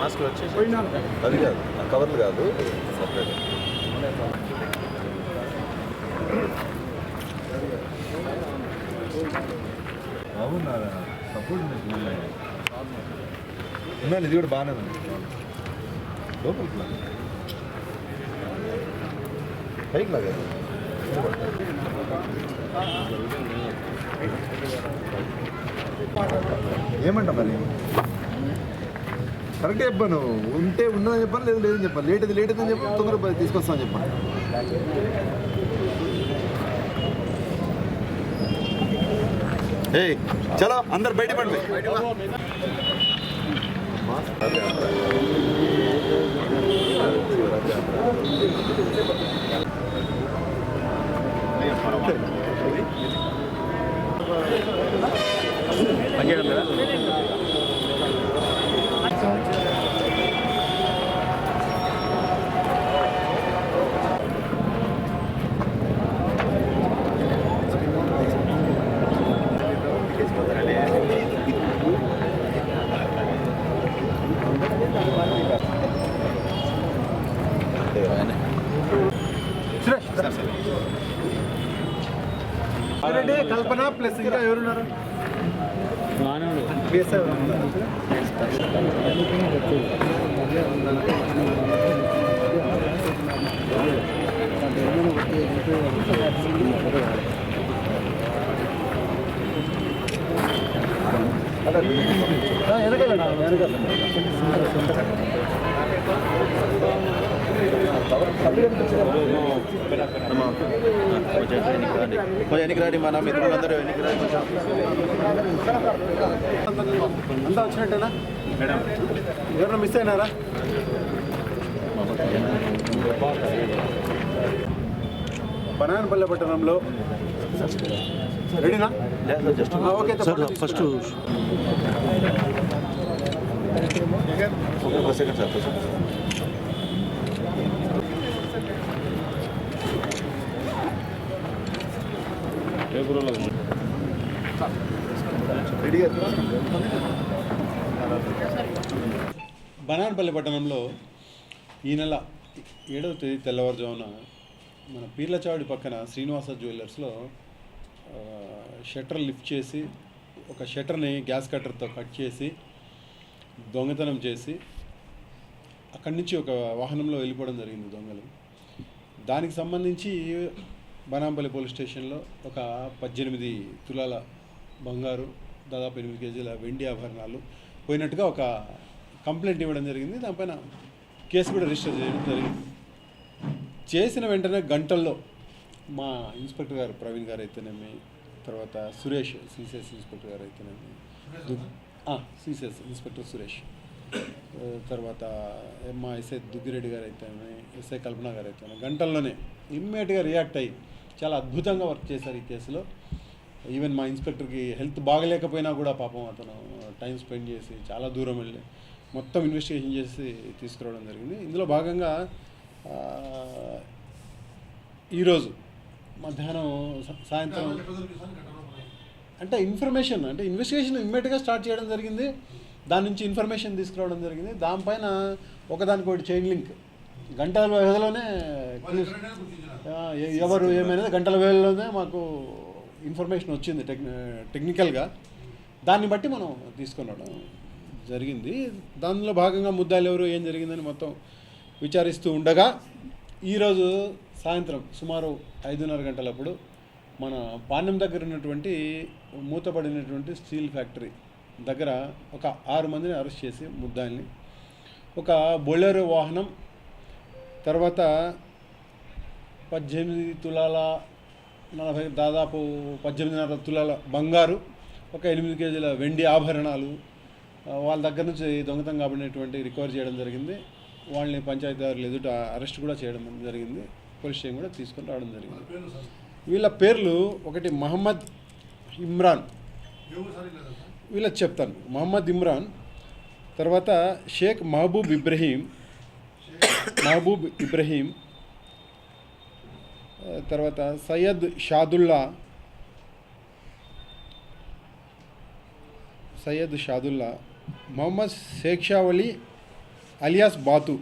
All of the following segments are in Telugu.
మాస్క్ వచ్చేసి అది కాదు ఆ కవర్లు కాదు సపరేట్. అవునా సపోర్ట్ ఉన్నాను ఇది కూడా బాగానే ఉంది. లోపలికి. పైకి లాగా ఏమంట మరి? కరెక్ట్ చెప్పాను. ఉంటే ఉన్నదని చెప్పాను లేదు లేదని చెప్పాను లేట్ అది లేట్ అని చెప్పి తొందరగా తీసుకొస్తాను చెప్పాను ఏ చలో అందరు బయట పండి. రెడ్డి కల్పన ప్లస్ ఇంకా ఎవరున్నారు BSI ఎవరు ఉన్నారు? ఆ, వెనకాల రా, వెనకాల. కొంచెం ఎన్నికి రాడి మన మిత్రులందరూ ఎన్నికి రాడి కొంచెం అంతా వచ్చినట్టేనా మేడం ఎవరైనా మిస్ అయినారా బనాయనపల్లె పట్టణంలో రెడీనా ఓకే ఫస్ట్ ఒక సెకండ్ సార్ బనాన్పల్లి పట్టణంలో ఈ నెల ఏడవ తేదీ తెల్లవారుజామున మన పీర్లచావడి పక్కన శ్రీనివాస జ్యువెలర్స్లో షట్టర్ లిఫ్ట్ చేసి ఒక షట్టర్ని గ్యాస్ కట్టర్తో కట్ చేసి దొంగతనం చేసి అక్కడి నుంచి ఒక వాహనంలో వెళ్ళిపోవడం జరిగింది దొంగలు. దానికి సంబంధించి బనాంపల్లి పోలీస్ స్టేషన్లో ఒక పద్దెనిమిది తులాల బంగారు దాదాపు ఎనిమిది కేజీల వెండి ఆభరణాలు పోయినట్టుగా ఒక కంప్లైంట్ ఇవ్వడం జరిగింది. దానిపైన కేసు కూడా రిజిస్టర్ చేయడం జరిగింది. చేసిన వెంటనే గంటల్లో మా ఇన్స్పెక్టర్ గారు ప్రవీణ్ గారు అయితేనేమి తర్వాత సురేష్ సిసిఎస్ ఇన్స్పెక్టర్ గారు అయితేనేమి సిసిఎస్ ఇన్స్పెక్టర్ సురేష్. తర్వాత మా ఎస్ఐ దుగ్గిరెడ్డి గారు అయితేనే ఎస్ఐ కల్పన గారు అయితేనే గంటల్లోనే ఇమ్మీడియట్గా రియాక్ట్ అయ్యి చాలా అద్భుతంగా వర్క్ చేశారు ఈ కేసులో. ఈవెన్ మా ఇన్స్పెక్టర్కి హెల్త్ బాగలేకపోయినా కూడా పాపం అతను టైం స్పెండ్ చేసి చాలా దూరం వెళ్ళి మొత్తం ఇన్వెస్టిగేషన్ చేసి తీసుకురావడం జరిగింది. ఇందులో భాగంగా ఈరోజు మధ్యాహ్నం సాయంత్రం అంటే ఇన్ఫర్మేషన్ అంటే ఇన్వెస్టిగేషన్ ఇమ్మీడియట్గా స్టార్ట్ చేయడం జరిగింది. దాని నుంచి ఇన్ఫర్మేషన్ తీసుకురావడం జరిగింది. దానిపైన ఒకదానికి ఒకటి చైన్ లింక్ గంటల వ్యవధిలోనే ఎవరు ఏమైనా గంటల వ్యవధిలోనే మాకు ఇన్ఫర్మేషన్ వచ్చింది టెక్ టెక్నికల్గా దాన్ని బట్టి మనం తీసుకొని రావడం జరిగింది. దానిలో భాగంగా ముద్దాలు ఎవరు ఏం జరిగిందని మొత్తం విచారిస్తూ ఉండగా ఈరోజు సాయంత్రం సుమారు ఐదున్నర గంటలప్పుడు మన పాణ్యం దగ్గర ఉన్నటువంటి మూతపడినటువంటి స్టీల్ ఫ్యాక్టరీ దగ్గర ఒక ఆరు మందిని అరెస్ట్ చేసి ముద్దాయిల్ని. ఒక బొలెరో వాహనం తర్వాత పద్దెనిమిది తులాల నలభై దాదాపు పద్దెనిమిదిన్నర తులాల బంగారు ఒక ఎనిమిది కేజీల వెండి ఆభరణాలు వాళ్ళ దగ్గర నుంచి దొంగతనం కాబడినటువంటి రికవర్ చేయడం జరిగింది. వాళ్ళని పంచాయతీదారులు ఎదుట అరెస్ట్ కూడా చేయడం జరిగింది. పోలీస్ స్టేషన్ కూడా తీసుకొని రావడం జరిగింది. వీళ్ళ పేర్లు ఒకటి మహమ్మద్ ఇమ్రాన్. వీళ్ళకి చెప్తాను. మహమ్మద్ ఇమ్రాన్ తర్వాత షేక్ మహబూబ్ ఇబ్రహీం మహబూబ్ ఇబ్రహీం తర్వాత Syed Shadulla Syed Shadulla Mohammed Sheikh Shavali alias Bathu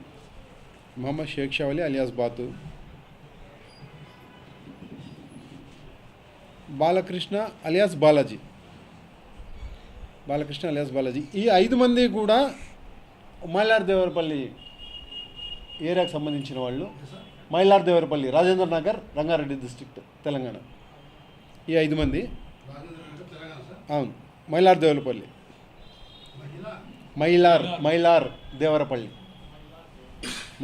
Mohammed Sheikh Shavali alias Bathu Balakrishna alias Balaji. Balakrishna Lay's Balaji. ఈ ఐదు మంది కూడా మైలార్ దేవరపల్లి ఏరియాకు సంబంధించిన వాళ్ళు. మైలార్ దేవరపల్లి రాజేంద్ర నగర్ రంగారెడ్డి డిస్ట్రిక్ట్ తెలంగాణ. ఈ ఐదు మంది. అవును. మైలార్ దేవరపల్లి. మైలార్ మైలార్ దేవరపల్లి.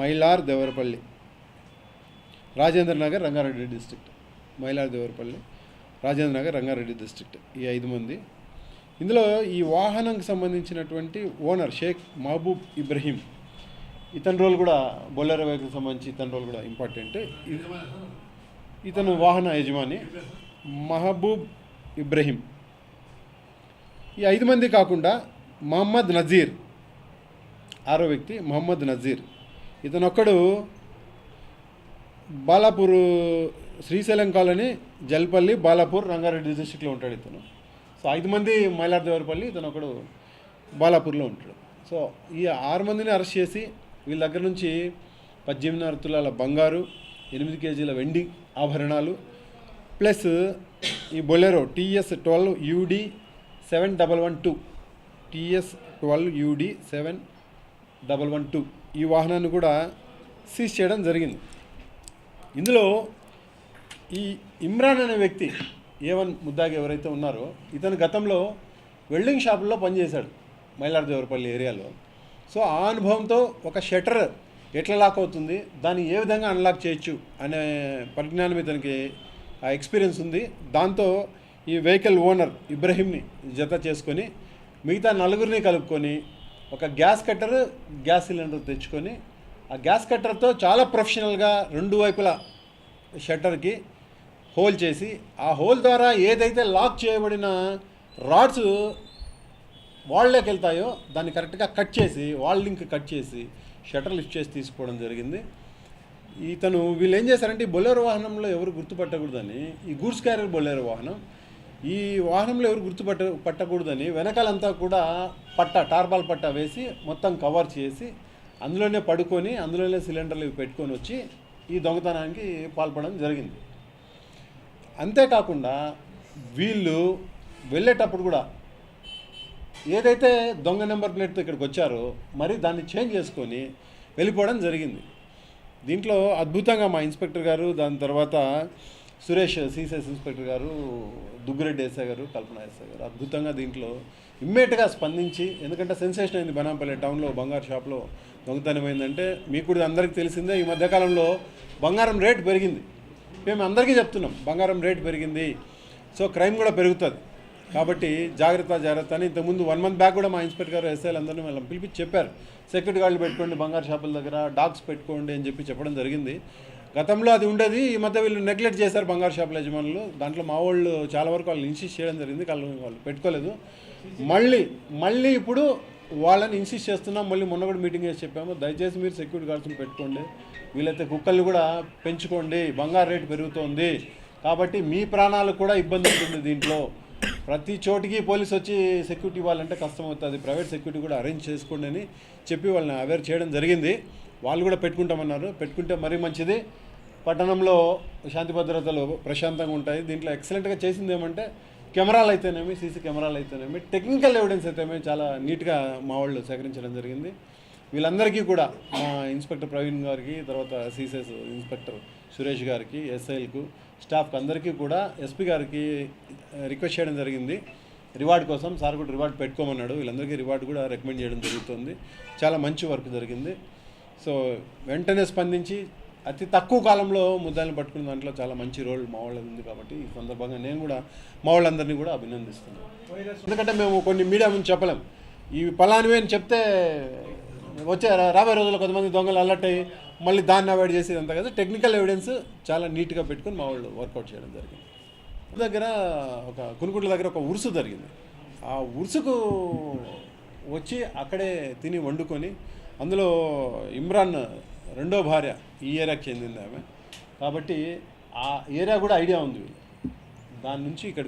మైలార్ దేవరపల్లి. రాజేంద్ర నగర్ రంగారెడ్డి డిస్టిక్ట్ మైలార్ దేవరపల్లి. రాజేంద్ర నగర్ రంగారెడ్డి డిస్టిక్ట్ ఈ ఐదు మంది. ఇందులో ఈ వాహనంకి సంబంధించినటువంటి ఓనర్ షేక్ మహబూబ్ ఇబ్రహీం ఇతని రోల్ కూడా బొలెరో వెహికల్ సంబంధించి ఇతని రోల్ కూడా ఇంపార్టెంట్. ఇతను వాహన యజమాని మహబూబ్ ఇబ్రహీం. ఈ ఐదు మంది కాకుండా మహమ్మద్ నజీర్ ఆరో వ్యక్తి మహమ్మద్ నజీర్. ఇతనొక్కడు బాలాపూర్ శ్రీశైలం కాలనీ జల్పల్లి బాలాపూర్ రంగారెడ్డి డిస్టిక్లో ఉంటాడు ఇతను. సో ఐదు మంది మైలార్దేవరపల్లి ఇతను ఒకడు బాలాపూర్లో ఉంటాడు. సో ఈ ఆరు మందిని అరెస్ట్ చేసి వీళ్ళ దగ్గర నుంచి పద్దెనిమిదిన్నర తులాల బంగారు ఎనిమిది కేజీల వెండి ఆభరణాలు ప్లస్ ఈ Bolero TS twelve UD seven double one two TS twelve UD seven double one two ఈ వాహనాన్ని కూడా సీజ్ చేయడం జరిగింది. ఇందులో ఈ ఇమ్రాన్ అనే వ్యక్తి ఏవన్ ముద్దాగి ఎవరైతే ఉన్నారో ఇతను గతంలో వెల్డింగ్ షాపుల్లో పనిచేశాడు మైలార్దేవరపల్లి ఏరియాలో. సో ఆ అనుభవంతో ఒక షటర్ ఎట్లా లాక్ అవుతుంది దాన్ని ఏ విధంగా అన్లాక్ చేయొచ్చు అనే పరిజ్ఞానం ఇతనికి ఆ ఎక్స్పీరియన్స్ ఉంది. దాంతో ఈ వెహికల్ ఓనర్ ఇబ్రహీంని జత చేసుకొని మిగతా నలుగురిని కలుపుకొని ఒక గ్యాస్ కట్టర్ గ్యాస్ సిలిండర్ తెచ్చుకొని ఆ గ్యాస్ కట్టర్తో చాలా ప్రొఫెషనల్గా రెండు వైపులా షట్టర్కి హోల్ చేసి ఆ హోల్ ద్వారా ఏదైతే లాక్ చేయబడిన రాడ్స్ వాళ్ళకి వెళ్తాయో దాన్ని కరెక్ట్గా కట్ చేసి వాళ్ళ లింక్ కట్ చేసి షటర్ లిఫ్ట్ చేసి తీసుకోవడం జరిగింది. ఇతను వీళ్ళు ఏం చేశారంటే ఈ బొలేరో వాహనంలో ఎవరు గుర్తుపట్టకూడదని ఈ గూడ్స్ క్యారియర్ బొలేరో వాహనం ఈ వాహనంలో ఎవరు గుర్తుపట్ట పట్టకూడదని వెనకాలంతా కూడా పట్ట టార్బాల్ పట్ట వేసి మొత్తం కవర్ చేసి అందులోనే పడుకొని అందులోనే సిలిండర్లు పెట్టుకొని వచ్చి ఈ దొంగతనానికి పాల్పడడం జరిగింది. అంతేకాకుండా వీళ్ళు వెళ్ళేటప్పుడు కూడా ఏదైతే దొంగ నెంబర్ ప్లేట్తో ఇక్కడికి వచ్చారో మరి దాన్ని చేంజ్ చేసుకొని వెళ్ళిపోవడం జరిగింది. దీంట్లో అద్భుతంగా మా ఇన్స్పెక్టర్ గారు దాని తర్వాత సురేష్ సిసిఎస్ ఇన్స్పెక్టర్ గారు దుగ్గిరెడ్డి ఎస్ఐ గారు కల్పన ఎస్ఐ గారు అద్భుతంగా దీంట్లో ఇమ్మీడియట్గా స్పందించి ఎందుకంటే సెన్సేషన్ అయింది బనాంపల్లి టౌన్లో బంగారు షాప్లో దొంగతనం అయిందంటే మీకు కూడా అందరికీ తెలిసిందే ఈ మధ్యకాలంలో బంగారం రేటు పెరిగింది. మేము అందరికీ చెప్తున్నాం బంగారం రేట్ పెరిగింది సో క్రైమ్ కూడా పెరుగుతుంది. కాబట్టి జాగ్రత్త జాగ్రత్త అని ఇంతకుముందు వన్ మంత్ బ్యాక్ కూడా మా ఇన్స్పెక్టర్ గారు ఎస్ఐలు అందరినీ వాళ్ళని పిలిపించి చెప్పారు. సెక్యూరిటీ గార్డులు పెట్టుకోండి బంగారు షాపుల దగ్గర డాగ్స్ పెట్టుకోండి అని చెప్పి చెప్పడం జరిగింది. గతంలో అది ఉండేది ఈ మధ్య వీళ్ళు నెగ్లెక్ట్ చేశారు బంగారు షాపుల యజమానులు. దాంట్లో మా వాళ్ళు చాలా వరకు వాళ్ళు ఇన్సిస్ట్ చేయడం జరిగింది వాళ్ళు వాళ్ళు పెట్టుకోలేదు. మళ్ళీ మళ్ళీ ఇప్పుడు వాళ్ళని ఇన్సిస్ట్ చేస్తున్నాం మళ్ళీ మొన్న కూడా మీటింగ్ చేసి చెప్పాము. దయచేసి మీరు సెక్యూరిటీ గార్డ్స్ని పెట్టుకోండి. వీలైతే కుక్కల్ని కూడా పెంచుకోండి. బంగారు రేటు పెరుగుతోంది. కాబట్టి మీ ప్రాణాలకు కూడా ఇబ్బంది ఉంటుంది దీంట్లో. ప్రతి చోటికి పోలీస్ వచ్చి సెక్యూరిటీ ఇవ్వాలంటే కష్టం అవుతుంది. ప్రైవేట్ సెక్యూరిటీ కూడా అరేంజ్ చేసుకోండి అని చెప్పి వాళ్ళని అవేర్ చేయడం జరిగింది. వాళ్ళు కూడా పెట్టుకుంటామన్నారు. పెట్టుకుంటే మరీ మంచిది. పట్టణంలో శాంతి భద్రతలు ప్రశాంతంగా ఉంటాయి. దీంట్లో ఎక్సలెంట్గా చేసింది ఏమంటే కెమెరాలు అయితేనేమి సీసీ కెమెరాలు అయితేనేమి టెక్నికల్ ఎవిడెన్స్ అయితేనేమి చాలా నీట్గా మా వాళ్ళు సేకరించడం జరిగింది. వీళ్ళందరికీ కూడా మా ఇన్స్పెక్టర్ ప్రవీణ్ గారికి తర్వాత సీసెస్ ఇన్స్పెక్టర్ సురేష్ గారికి ఎస్ఐలకు స్టాఫ్కి అందరికీ కూడా ఎస్పీ గారికి రిక్వెస్ట్ చేయడం జరిగింది. రివార్డ్ కోసం సార్ కూడా రివార్డ్ పెట్టుకోమన్నాడు. వీళ్ళందరికీ రివార్డ్ కూడా రికమెండ్ చేయడం జరుగుతుంది. చాలా మంచి వర్క్ జరిగింది. సో వెంటనే స్పందించి అతి తక్కువ కాలంలో ముద్దాయిని పట్టుకున్న దాంట్లో చాలా మంచి రోల్ మా వాళ్ళది ఉంది కాబట్టి ఈ సందర్భంగా నేను కూడా మా వాళ్ళందరినీ కూడా అభినందిస్తున్నాను. ఎందుకంటే మేము కొన్ని మీడియా ముందు చెప్పలేం. ఈ పలానివి అని చెప్తే వచ్చే రాబోయే రోజుల్లో కొంతమంది దొంగలు అలర్ట్ అయ్యి మళ్ళీ దాన్ని అవాయిడ్ చేసేది అంతా కదా. టెక్నికల్ ఎవిడెన్స్ చాలా నీట్గా పెట్టుకొని మా వాళ్ళు వర్కౌట్ చేయడం జరిగింది. దగ్గర ఒక కునుకుంట్ల దగ్గర ఒక ఉరుసు జరిగింది. ఆ ఉరుసుకు వచ్చి అక్కడే తిని వండుకొని అందులో ఇమ్రాన్ రెండో భార్య ఈ ఏరియాకి చెందింది ఆమె. కాబట్టి ఆ ఏరియా కూడా ఐడియా ఉంది. దాని నుంచి ఇక్కడ